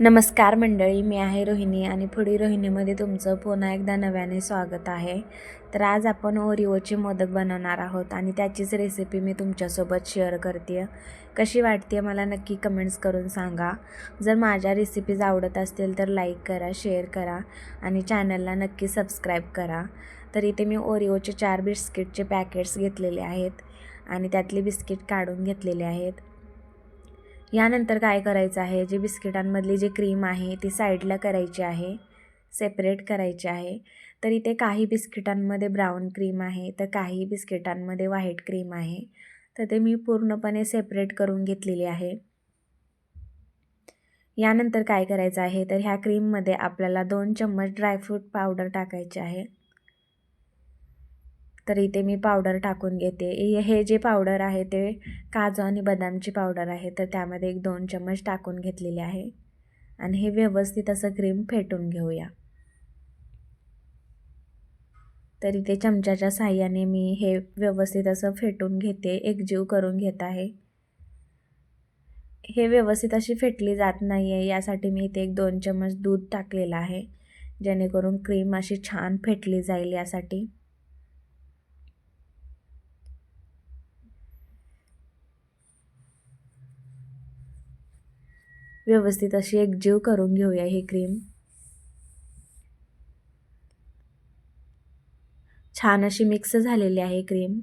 नमस्कार मंडळी मी आहे रोहिणी आणि पुढील रोहिणीमध्ये तुमचं पुन्हा एकदा नव्याने स्वागत आहे. तर आज आपण ओरिओचे मोदक बनवणार आहोत आणि त्याचीच रेसिपी मी तुमच्यासोबत शेअर करते. कशी वाटते मला नक्की कमेंट्स करून सांगा. जर माझ्या रेसिपीज आवडत असतील तर लाईक करा शेअर करा आणि चॅनलला नक्की सबस्क्राईब करा. तर इथे मी ओरिओचे चार बिस्किटचे पॅकेट्स घेतलेले आहेत आणि त्यातले बिस्किट काढून घेतलेले आहेत. यानंतर काय करायचं आहे? जे बिस्किटांमधली जी क्रीम आहे ती साईडला करायची आहे सेपरेट करायची आहे. तर इथे काही बिस्किटांमध्ये ब्राऊन क्रीम आहे तर काही बिस्किटांमध्ये व्हाईट क्रीम आहे. तर ते मी पूर्णपणे सेपरेट करून घेतलेली आहे. यानंतर काय करायचं आहे? तर ह्या क्रीममध्ये आपल्याला दोन चम्मच ड्रायफ्रूट पावडर टाकायचे आहे. तर इथे मी पावडर टाकून घेते. हे जे पावडर आहे ते काजू आणि बदामची पावडर आहे. तर त्यामध्ये एक दोन चम्मच टाकून घेतलेले आहे. आणि हे व्यवस्थित असं क्रीम फेटून घेऊया. तर इथे चमच्याच्या साह्याने मी हे व्यवस्थित असं फेटून घेते. एकजीव करून घेत आहे. हे व्यवस्थित अशी फेटली जात नाही आहे यासाठी मी इथे एक दोन चम्मच दूध टाकलेलं आहे. जेणेकरून क्रीम अशी छान फेटली जाईल यासाठी. व्यवस्थित अशी एकजीव करून घेऊया ही क्रीम. छान अशी मिक्स झालेली आहे क्रीम.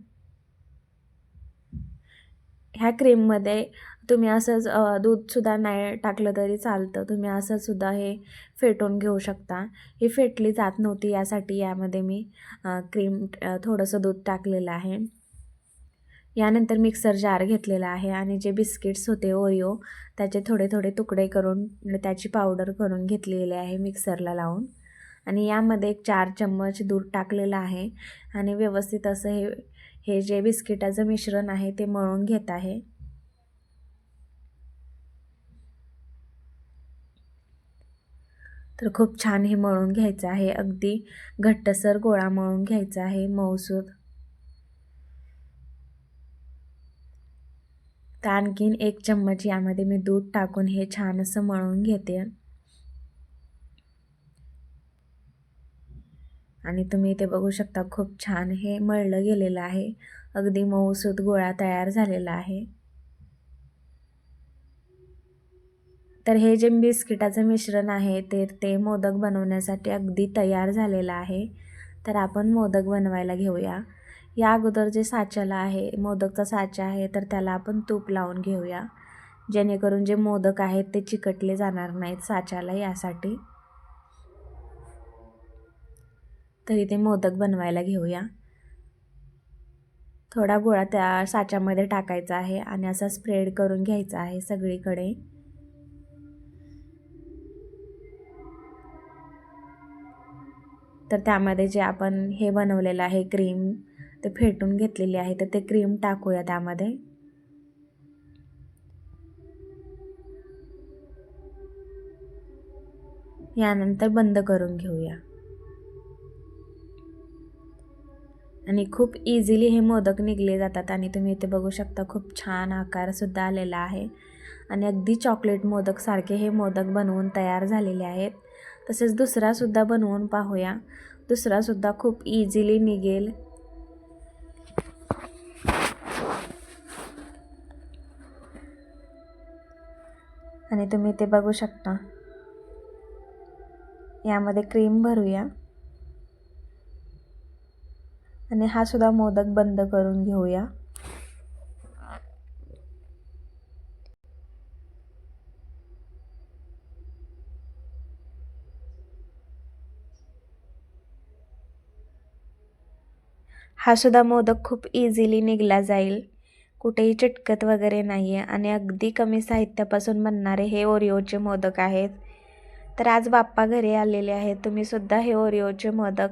ह्या क्रीममध्ये तुम्ही असंच दूधसुद्धा नाही टाकलं तरी चालतं. तुम्ही असंसुद्धा हे फेटून घेऊ शकता. ही फेटली जात नव्हती यासाठी यामध्ये मी क्रीम थोडंसं दूध टाकलेलं आहे. यानंतर मिक्सर जार घेतलेला आहे आणि जे बिस्किट्स होते ओरिओ त्याचे थोडे थोडे तुकडे करून त्याची पावडर करून घेतलेले आहे मिक्सरला लावून. आणि यामध्ये एक चार चम्मच दूध टाकलेलं आहे आणि व्यवस्थित असं हे हे जे बिस्किटाचं मिश्रण आहे ते मळून घेत आहे. तर खूप छान हे मळून घ्यायचं आहे. अगदी घट्टसर गोळा मळून घ्यायचा आहे. मऊसूद तर आणखीन एक चम्मच यामध्ये मी दूध टाकून हे छान असं मळून घेते. आणि तुम्ही इथे बघू शकता खूप छान हे मळलं गेलेलं आहे. अगदी मऊसूत गोळा तयार झालेला आहे. तर हे जे बिस्किटाचं मिश्रण आहे ते ते मोदक बनवण्यासाठी अगदी तयार झालेलं आहे. तर आपण मोदक बनवायला घेऊया. या अगोदर जे साच्याला आहे मोदकचा साचा आहे तर त्याला आपण तूप लावून घेऊया. जेणेकरून जे मोदक आहेत ते चिकटले जाणार नाहीत साच्याला यासाठी. तर इथे मोदक बनवायला घेऊया. थोडा गोळा त्या साच्यामध्ये टाकायचा आहे आणि असा स्प्रेड करून घ्यायचा आहे सगळीकडे. तर त्यामध्ये जे आपण हे बनवलेलं आहे क्रीम ते फेटून घेतलेली आहे तर ते क्रीम टाकूया त्यामध्ये. यानंतर बंद करून घेऊया. आणि खूप इझिली हे मोदक निघले जातात आणि तुम्ही इथे बघू शकता खूप छान आकारसुद्धा आलेला आहे. आणि अगदी चॉकलेट मोदकसारखे हे मोदक बनवून तयार झालेले आहेत. तसेच दुसरासुद्धा बनवून पाहूया. दुसरासुद्धा खूप इझिली निघेल. आणि तुम्ही ते बघू शकता. यामध्ये क्रीम भरूया. आणि हा सुद्धा मोदक बंद करून घेऊया. हा सुद्धा मोदक खूप इझिली निघला जाईल. कुठेही चिटकत वगैरे नाही आहे आणि अगदी कमी साहित्यापासून बनणारे हे ओरिओचे मोदक आहेत. तर आज बाप्पा घरी आलेले आहेत. तुम्हीसुद्धा हे ओरिओचे मोदक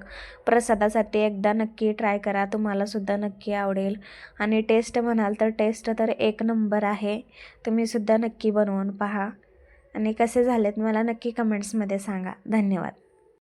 प्रसादासाठी एकदा नक्की ट्राय करा. तुम्हालासुद्धा नक्की आवडेल. आणि टेस्ट म्हणाल तर टेस्ट तर एक नंबर आहे. तुम्हीसुद्धा नक्की बनवून पहा. आणि कसे झालेत मला नक्की कमेंट्समध्ये सांगा. धन्यवाद.